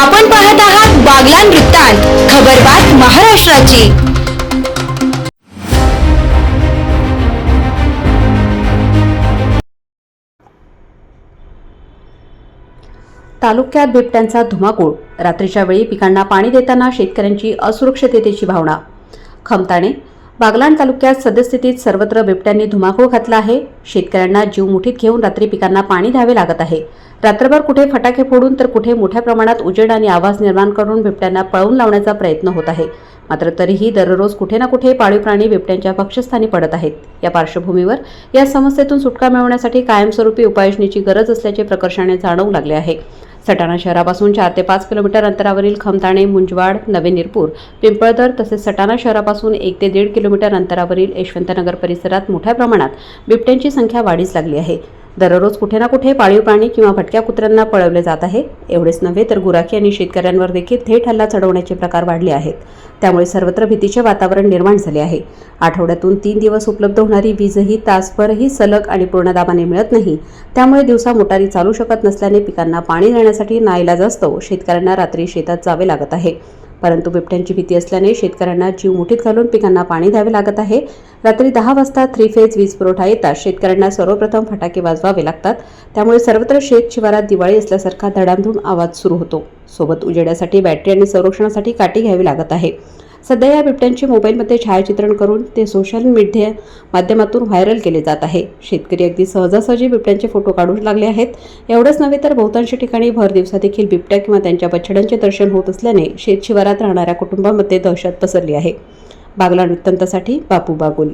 आपण पाहत आहात बागलान वृत्तांत खबरबात महाराष्ट्राची. तालुक्यात बिबट्यांचा धुमाकूळ. रात्रीच्या वेळी पिकांना पाणी देताना शेतकऱ्यांची असुरक्षिततेची भावना. खमताणे बागलाण तालुक्यात सद्यस्थितीत सर्वत्र बिबट्यांनी धुमाकूळ घातला आहे. शेतकऱ्यांना जीव मुठीत घेऊन रात्री पिकांना पाणी द्यावे लागत आहे. रात्रभर कुठे फटाके फोडून तर कुठे मोठ्या प्रमाणात उजेड आणि आवाज निर्माण करून बिबट्यांना पळवून लावण्याचा प्रयत्न होत आहे. मात्र तरीही दररोज कुठे ना कुठे पाळीव प्राणी बिबट्यांच्या भक्षस्थानी पडत आहेत. या पार्श्वभूमीवर या समस्येतून सुटका मिळवण्यासाठी कायमस्वरूपी उपाययोजनेची गरज असल्याचे प्रकर्षाने जाणवू लागले आहे. सटाणा शहरापासून चार ते पाच किलोमीटर अंतरावरील खमताणे मुंजवाड नवे निरपूर पिंपळदर तसेच सटाणा शहरापासून एक ते दीड किलोमीटर अंतरावरील यशवंतनगर परिसरात मोठ्या प्रमाणात बिबट्यांची संख्या वाढीस लागली आहे. दररोज कुठे ना कुठे पाळीव प्राणी किंवा भटक्या कुत्र्यांना पळवले जात आहे. एवढेच नव्हे तर गुराखी आणि शेतकऱ्यांवर देखील थेट हल्ला चढवण्याचे प्रकार वाढले आहेत. त्यामुळे सर्वत्र भीतीचे वातावरण निर्माण झाले आहे. आठवड्यातून तीन दिवस उपलब्ध होणारी वीजही तासभरही सलग आणि पूर्ण दाबाने मिळत नाही. त्यामुळे दिवसा मोटारी चालू शकत नसल्याने पिकांना पाणी देण्यासाठी नाईलाज असतो. शेतकऱ्यांना रात्री शेतात जावे लागत आहे. परंतु बिबट्यांची भीती असल्याने शेतकऱ्यांना जीव मुठीत घालून पिकांना पाणी द्यावे लागत आहे. रात्री दहा वाजता थ्री फेज वीज पुरवठा येताच शेतकऱ्यांना सर्वप्रथम फटाके वाजवावे लागतात. त्यामुळे सर्वत्र शेत शिवारात दिवाळी असल्यासारखा धडामधूम आवाज सुरू होतो. सोबत उजेडासाठी बॅटरी आणि संरक्षणासाठी काठी घ्यावी लागत आहे. सध्या या बिबट्यांचे मोबाईलमध्ये छायाचित्रण करून ते सोशल मीडिया माध्यमातून व्हायरल केले जात आहे. शेतकरी अगदी सहजासहजी बिबट्यांचे फोटो काढू लागले आहेत. एवढंच नव्हे तर बहुतांश ठिकाणी भर दिवसा देखील बिबट्या किंवा त्यांच्या बछड्यांचे दर्शन होत असल्याने शेत शिवारात राहणाऱ्या कुटुंबामध्ये दहशत पसरली आहे. बागला वृत्तांतासाठी बापू बागुल.